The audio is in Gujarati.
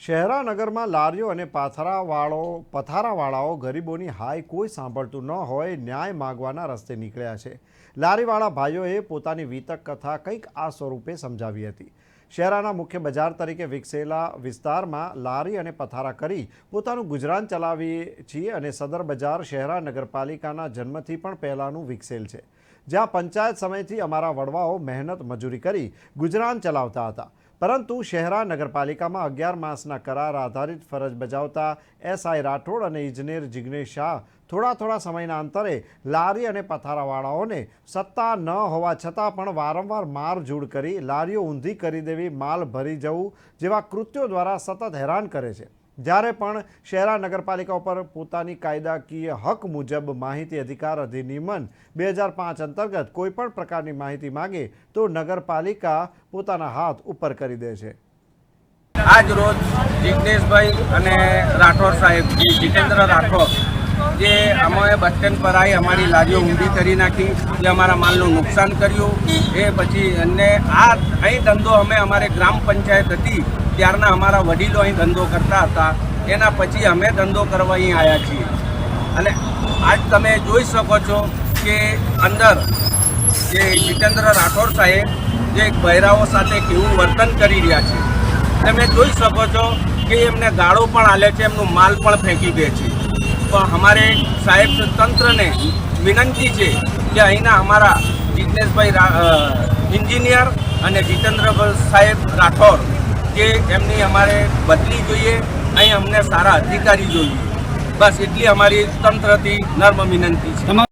શહેરાનગરમાં લારીઓ અને પાથરાવાળો, પથારાવાળાઓ ગરીબોની હાય કોઈ સાંભળતું ન હોય ન્યાય માગવાના રસ્તે નીકળ્યા છે. લારીવાળા ભાઈઓએ પોતાની વીતક કથા કંઈક આ સ્વરૂપે સમજાવી હતી. શહેરાના મુખ્ય બજાર તરીકે વિકસેલા વિસ્તારમાં લારી અને પથારા કરી પોતાનું ગુજરાન ચલાવીએ છીએ અને સદર બજાર શહેરા નગરપાલિકાના જન્મથી પણ પહેલાંનું વિકસેલ છે. જ્યાં પંચાયત સમયથી અમારા વડવાઓ મહેનત મજૂરી કરી ગુજરાન ચલાવતા હતા. પરંતુ શહેરા નગરપાલિકામાં અગિયાર માસના કરાર આધારિત ફરજ બજાવતા એસઆઈ રાઠોડ અને ઇજનેર જિગ્નેશ શાહ થોડા થોડા સમયના અંતરે લારી અને પથારાવાળાઓને સત્તા ન હોવા છતાં પણ વારંવાર મારઝૂડ કરી લારીઓ ઊંધી કરી દેવી માલ ભરી જવું જેવા કૃત્યો દ્વારા સતત હેરાન કરે છે. જ્યારે પણ શહેરા નગરપાલિકા ઉપર પોતાની કાયદાકીય હક મુજબ માહિતી અધિકાર અધિનિયમન બે હજાર પાંચ અંતર્ગત કોઈપણ પ્રકારની માહિતી માગે તો નગરપાલિકા પોતાના હાથ ઉપર કરી દે છે. આજ રોજ જિજ્ઞેશભાઈ અને રાઠોડ સાહેબ જીતેન્દ્ર રાઠોડ જે અમે બસ સ્ટેન્ડ પર આવી અમારી લારીઓ ઊંધી કરી નાખી, જે અમારા માલનું નુકસાન કર્યું. એ પછી અને આ અહીં ધંધો અમે અમારે ગ્રામ પંચાયત હતી, ત્યારના અમારા વડીલો અહીં ધંધો કરતા હતા. એના પછી અમે ધંધો કરવા અહીં આવ્યા છીએ. અને આજ તમે જોઈ શકો છો કે અંદર જે જીતેન્દ્ર રાઠોડ સાહેબ જે બહેરાઓ સાથે કેવું વર્તન કરી રહ્યા છે. તમે જોઈ શકો છો કે એમને ગાળો પણ હાલે છે, એમનું માલ પણ ફેંકી દે છે. પણ અમારે સાહેબ તંત્રને વિનંતી છે કે અહીંના અમારા જિજ્ઞેશભાઈ એન્જિનિયર અને જીતેન્દ્ર સાહેબ રાઠોડ કે એમની અમારે બદલી જોઈએ, અહીં અમને સારા અધિકારી જોઈએ. બસ એટલી અમારી તંત્રથી નર્મ વિનંતી છે.